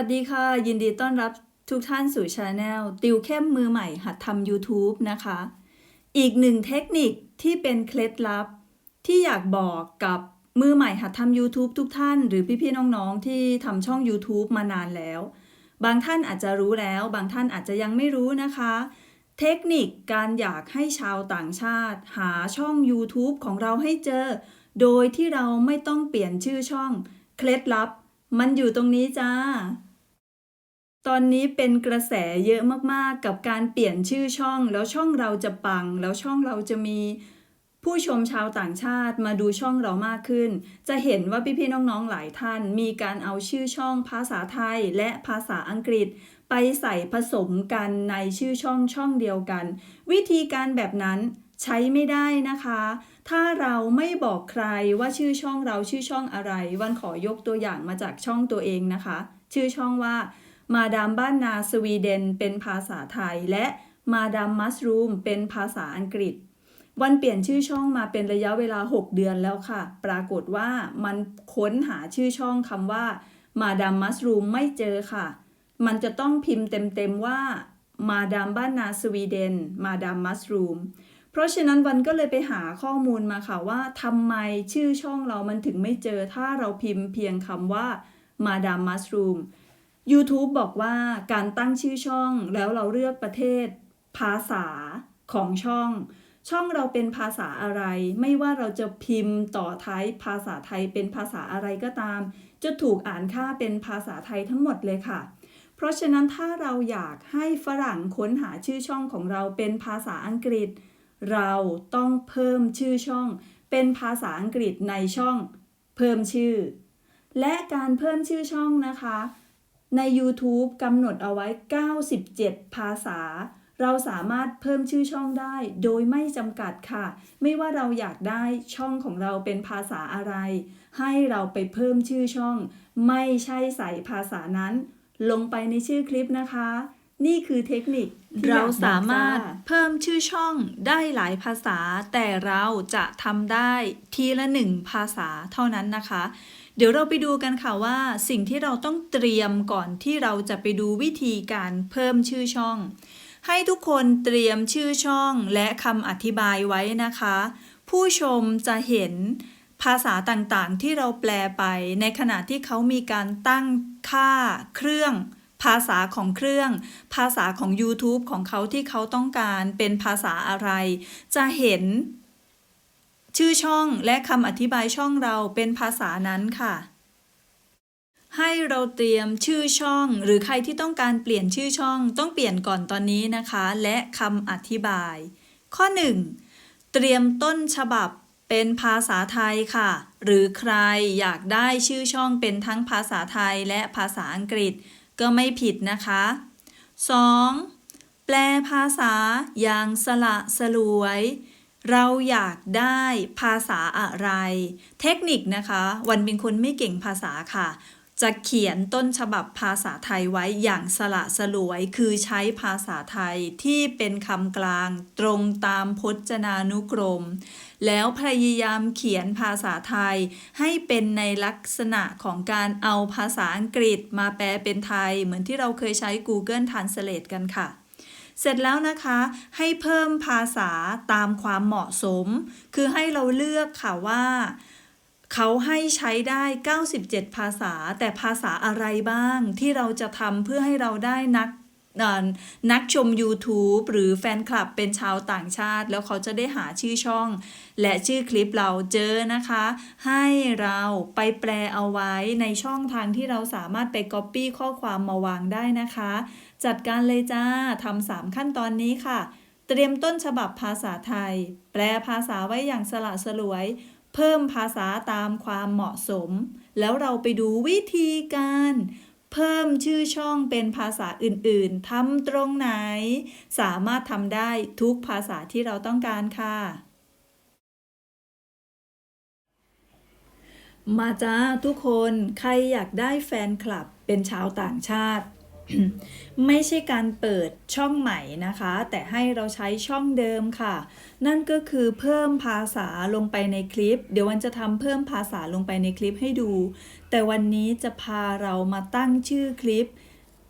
ัสดีค่ะ ยินดีต้อนรับทุกท่านสู่ช anel ติวเข้มมือใหม่หัดทำ YouTube นะคะ อีกหนึ่งเทคนิคที่เป็นเคล็ดลับ ที่อยากบอกกับมือใหม่หัดทำ YouTube ทุกท่านหรือพี่ๆน้องๆ ที่ทำช่อง YouTube มานานแล้ว บางท่านอาจจะรู้แล้ว บางท่านอาจจะยังไม่รู้นะคะ เทคนิคการอยากให้ชาวต่างชาติ หาช่อง YouTube ของเราให้เจอ โดยที่เราไม่ต้องเปลี่ยนชื่อช่อง เคล็ดลับมันอยู่ตรงนี้จ้า ตอนนี้เป็นกระแสเยอะมากๆ กับการเปลี่ยนชื่อช่อง แล้วช่องเราจะปัง แล้วช่องเราจะมีผู้ชมชาวต่างชาติมาดูช่องเรามากขึ้น จะเห็นว่าพี่ๆน้องๆหลายท่าน มีการเอาชื่อช่องภาษาไทยและภาษาอังกฤษ ไปใส่ผสมกันในชื่อช่องช่องเดียวกัน วิธีการแบบนั้นใช้ไม่ได้นะคะ ถ้าเราไม่บอกใครว่าชื่อช่องเราชื่อช่องอะไร วันขอยกตัวอย่างมาจากช่องตัวเองนะคะ ชื่อช่องว่า มาดามบ้านนาสวีเดนเป็นภาษาไทย และมาดามมัสรูมเป็นภาษาอังกฤษ วันเปลี่ยนชื่อช่องมาเป็นระยะเวลา 6 เดือนแล้วค่ะ ปรากฏว่ามันค้นหาชื่อช่องคำว่ามาดามมัสรูมไม่เจอค่ะ มันจะต้องพิมพ์เต็มๆว่ามาดามบ้านนาสวีเดนมาดามมัสรูมเพราะฉะนั้นวันก็เลยไปหาข้อมูลมาค่ะว่าทำไมชื่อช่องเรามันถึงไม่เจอถ้าเราพิมพ์เพียงคำว่ามาดามมัสรูม YouTube บอกว่าการตั้งชื่อช่องแล้วเราเลือกประเทศ ภาษาของช่อง ช่องเราเป็นภาษาอะไร ไม่ว่าเราจะพิมพ์ต่อท้ายภาษาไทยเป็นภาษาอะไรก็ตาม จะถูกอ่านค่าเป็นภาษาไทยทั้งหมดเลยค่ะ เพราะฉะนั้นถ้าเราอยากให้ฝรั่งค้นหาชื่อช่องของเราเป็นภาษาอังกฤษ เราต้องเพิ่มชื่อช่อง เป็นภาษาอังกฤษในช่อง เพิ่มชื่อ และการเพิ่มชื่อช่องนะคะ ใน YouTube กำหนดเอาไว้ 97 ภาษา เราสามารถเพิ่มชื่อช่องได้ โดยไม่จำกัดค่ะ ไม่ว่าเราอยากได้ช่องของเราเป็นภาษาอะไร ให้เราไปเพิ่มชื่อช่อง ไม่ใช่ใส่ภาษานั้น ลงไปในชื่อคลิปนะคะ นี่คือเทคนิคที่เราสามารถเพิ่มชื่อช่องได้หลายภาษา แต่เราจะทำได้ทีละหนึ่งภาษาเท่านั้นนะคะ เดี๋ยวเราไปดูกันค่ะว่า สิ่งที่เราต้องเตรียมก่อนที่เราจะไปดูวิธีการเพิ่มชื่อช่อง ให้ทุกคนเตรียมชื่อช่องและคำอธิบายไว้นะคะ ผู้ชมจะเห็นภาษาต่างๆ ที่เราแปลไป ในขณะที่เขามีการตั้งค่าเครื่อง ภาษาของเครื่อง ภาษาของ YouTube ของเขาที่เขาต้องการเป็นภาษาอะไร จะเห็น ชื่อช่องและคำอธิบายช่องเราเป็นภาษานั้นค่ะ ให้เราเตรียมชื่อช่อง หรือใครที่ต้องการเปลี่ยนชื่อช่อง ต้องเปลี่ยนก่อนตอนนี้นะคะ และคำอธิบาย ข้อ 1. เตรียมต้นฉบับเป็นภาษาไทยค่ะ หรือใครอยากได้ชื่อช่องเป็นทั้งภาษาไทยและภาษาอังกฤษก็ไม่ผิดนะคะ 2. แปลภาษาอย่างสละสลวย เราอยากได้ภาษาอะไร เทคนิคนะคะ วันเป็นคนไม่เก่งภาษาค่ะ จะเขียนต้นฉบับภาษาไทยไว้อย่างสละสลวย คือใช้ภาษาไทยที่เป็นคำกลางตรงตามพจนานุกรม แล้วพยายามเขียนภาษาไทย ให้เป็นในลักษณะของการเอาภาษาอังกฤษมาแปลเป็นไทย เหมือนที่เราเคยใช้ Google Translate กันค่ะ เสร็จแล้วนะคะให้เพิ่มภาษาตามความเหมาะสม คือให้เราเลือกค่ะว่า เขาให้ใช้ได้ 97 ภาษา แต่ภาษาอะไรบ้างที่เราจะทำเพื่อให้เราได้นัก นักชม YouTube หรือแฟนคลับเป็นชาวต่างชาติ แล้วเขาจะได้หาชื่อช่อง และชื่อคลิปเราเจอนะคะ ให้เราไปแปลเอาไว้ในช่องทางที่เราสามารถไป Copy ข้อความมาวางได้นะคะ จัดการเลยจ้าทำสามขั้นตอนนี้ค่ะ เตรียมต้นฉบับภาษาไทย แปลภาษาไว้อย่างสละสลวยเพิ่มภาษาตามความเหมาะสม แล้วเราไปดูวิธีการ เพิ่มชื่อช่องเป็นภาษาอื่นๆทำตรงไหน สามารถทำได้ทุกภาษาที่เราต้องการค่ะ มาจ้าทุกคนใครอยากได้แฟนคลับเป็นชาวต่างชาติ ไม่ใช่การเปิดช่องใหม่นะคะ แต่ให้เราใช้ช่องเดิมค่ะ นั่นก็คือเพิ่มภาษาลงไปในคลิป เดี๋ยววันจะทำเพิ่มภาษาลงไปในคลิปให้ดู แต่วันนี้จะพาเรามาตั้งชื่อคลิป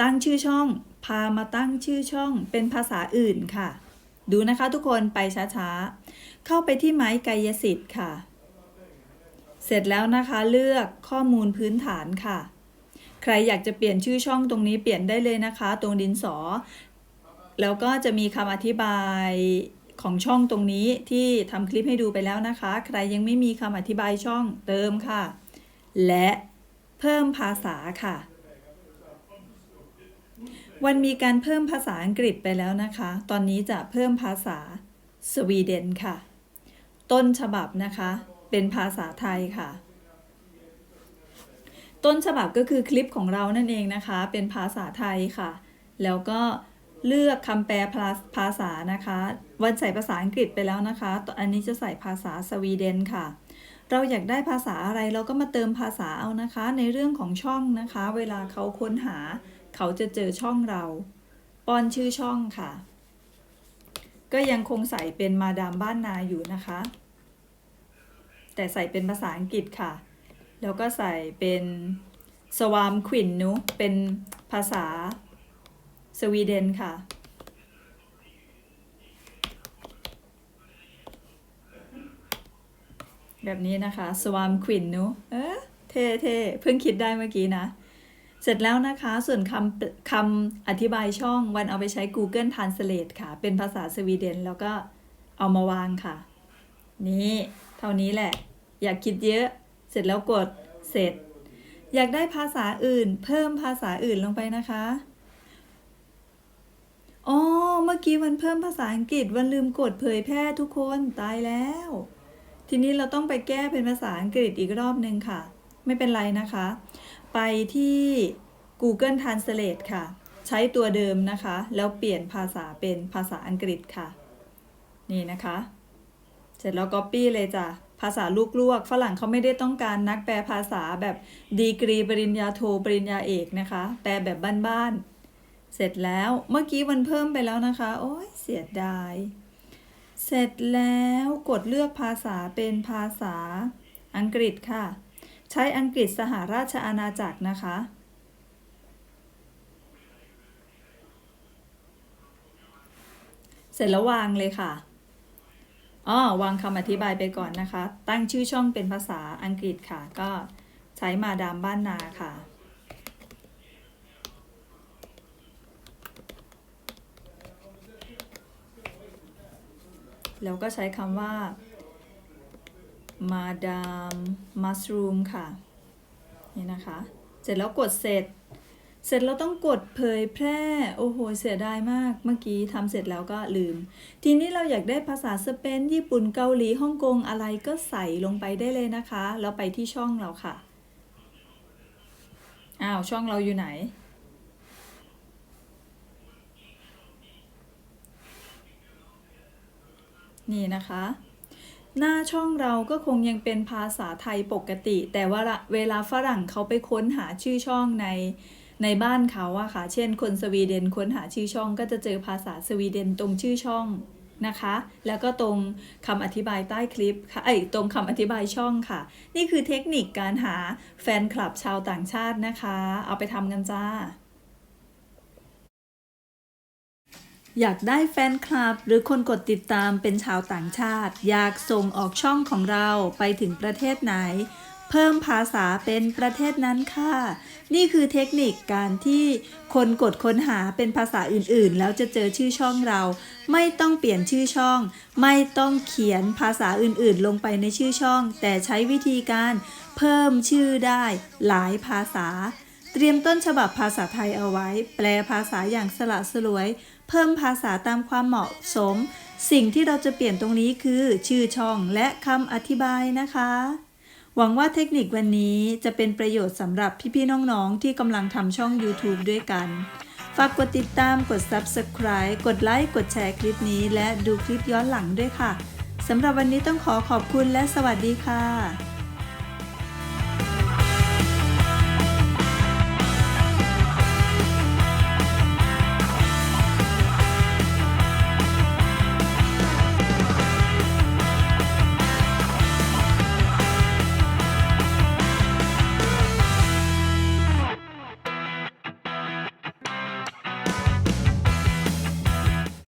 ตั้งชื่อช่อง พามาตั้งชื่อช่อง เป็นภาษาอื่นค่ะ ดูนะคะทุกคนไปช้าๆ เข้าไปที่ไม้กายสิทธิ์ค่ะ เสร็จแล้วนะคะเลือกข้อมูลพื้นฐานค่ะ ใครอยากจะเปลี่ยนชื่อช่องตรงนี้เปลี่ยนได้เลยนะคะ ตรงดินสอ แล้วก็จะมีคำอธิบายของช่องตรงนี้ที่ทำคลิปให้ดูไปแล้วนะคะ ใครยังไม่มีคำอธิบายช่องเติมค่ะ และเพิ่มภาษาค่ะ วันมีการเพิ่มภาษาอังกฤษไปแล้วนะคะ ตอนนี้จะเพิ่มภาษาสวีเดนค่ะ ต้นฉบับนะคะ เป็นภาษาไทยค่ะ ต้นฉบับก็คือคลิปของเรานั่นเองนะคะ เป็นภาษาไทยค่ะ แล้วก็เลือกคำแปลภาษานะคะ วันใส่ภาษาอังกฤษไปแล้วนะคะตอนอันนี้จะใส่ภาษาสวีเดนค่ะ เราอยากได้ภาษาอะไรเราก็มาเติมภาษาเอานะคะ ในเรื่องของช่องนะคะ เวลาเขาค้นหา เขาจะเจอช่องเรา ป้อนชื่อช่องค่ะ ก็ยังคงใส่เป็นมาดามบ้านนาอยู่นะคะ แต่ใส่เป็นภาษาอังกฤษค่ะ แล้วก็ใส่เป็นสวามขวินนุเป็นภาษาสวีเดนค่ะ แบบนี้นะคะสวามขวินนุเออเท่เท่เพิ่งคิดได้เมื่อกี้นะ เสร็จแล้วนะคะ ส่วนคำคำอธิบายช่องวันเอาไปใช้ Google Translate ค่ะ เป็นภาษาสวีเดนแล้วก็เอามาวางค่ะ นี่ เท่านี้แหละ อยากคิดเยอะ ร็จแล้วกดเสร็จ อยากได้ภาษาอื่น เพิ่มภาษาอื่นลงไปนะคะอ๋อเมื่อกี้วันเพิ่มภาษาอังกฤษวันลืมกดเผยแพร่ทุกคนตายแล้ว ทีนี้เราต้องไปแก้เป็นภาษาอังกฤษอีกรอบหนึ่งค่ะ ไม่เป็นไรนะคะ ไปที่ Google Translate ค่ะ ใช้ตัวเดิมนะคะ แล้วเปลี่ยนภาษาเป็นภาษาอังกฤษค่ะ นี่นะคะ เสร็จแล้ว Copy เลยจ้ะ ภาษาลูกลวก ฝรั่งเขาไม่ได้ต้องการนักแปลภาษาแบบดีกรีปริญญาโทปริญญาเอกนะคะ แปลแบบบ้านๆ เสร็จแล้วเมื่อกี้มันเพิ่มไปแล้วนะคะ โอ้ยเสียดาย เสร็จแล้วกดเลือกภาษาเป็นภาษาอังกฤษค่ะ ใช้อังกฤษสหราชอาณาจักรนะคะเสร็จแล้ววางเลยค่ะ อ๋อวางคำอธิบายไปก่อนนะคะ ตั้งชื่อช่องเป็นภาษาอังกฤษค่ะ ก็ใช้มาดามบ้านนาค่ะ แล้วก็ใช้คำว่ามาดามมัสรูมค่ะ นี่นะคะ เสร็จแล้วกดเสร็จ เสร็จแล้วต้องกดเผยแพร่ โอ้โห เสียดายมากเมื่อกี้ทำเสร็จแล้วก็ลืม ทีนี้เราอยากได้ภาษาสเปน ญี่ปุ่นเกาหลีฮ่องกงอะไรก็ใส่ลงไปได้เลยนะคะ แล้วไปที่ช่องเราค่ะ อ้าว ช่องเราอยู่ไหน นี่นะคะหน้าช่องเราก็คงยังเป็นภาษาไทยปกติ แต่ว่าเวลาฝรั่งเขาไปค้นหาชื่อช่องใน ในบ้านเขาอะค่ะ เช่น คนสวีเดนค้นหาชื่อช่องก็จะเจอภาษาสวีเดนตรงชื่อช่องนะคะ แล้วก็ตรงคำอธิบายใต้คลิปค่ะเอ้ยตรงคำอธิบายช่องค่ะ นี่คือเทคนิคการหาแฟนคลับชาวต่างชาตินะคะ เอาไปทำกันจ้า อยากได้แฟนคลับหรือคนกดติดตามเป็นชาวต่างชาติ อยากส่งออกช่องของเราไปถึงประเทศไหน เพิ่มภาษาเป็นประเทศนั้นค่ะ นี่คือเทคนิคการที่คนกดค้นหาเป็นภาษาอื่นๆ แล้วจะเจอชื่อช่องเรา ไม่ต้องเปลี่ยนชื่อช่อง ไม่ต้องเขียนภาษาอื่นๆ ลงไปในชื่อช่อง แต่ใช้วิธีการเพิ่มชื่อได้หลายภาษา เตรียมต้นฉบับภาษาไทยเอาไว้ แปลภาษาอย่างสละสลวย เพิ่มภาษาตามความเหมาะสม สิ่งที่เราจะเปลี่ยนตรงนี้คือชื่อช่องและคำอธิบายนะคะ หวังว่าเทคนิควันนี้จะเป็นประโยชน์สำหรับพี่ๆน้องๆ ที่กำลังทำช่อง YouTube ด้วยกัน ฝากกดติดตามกด Subscribe กดไลค์กดแชร์คลิปนี้ และดูคลิปย้อนหลังด้วยค่ะสำหรับวันนี้ต้องขอขอบคุณและสวัสดีค่ะ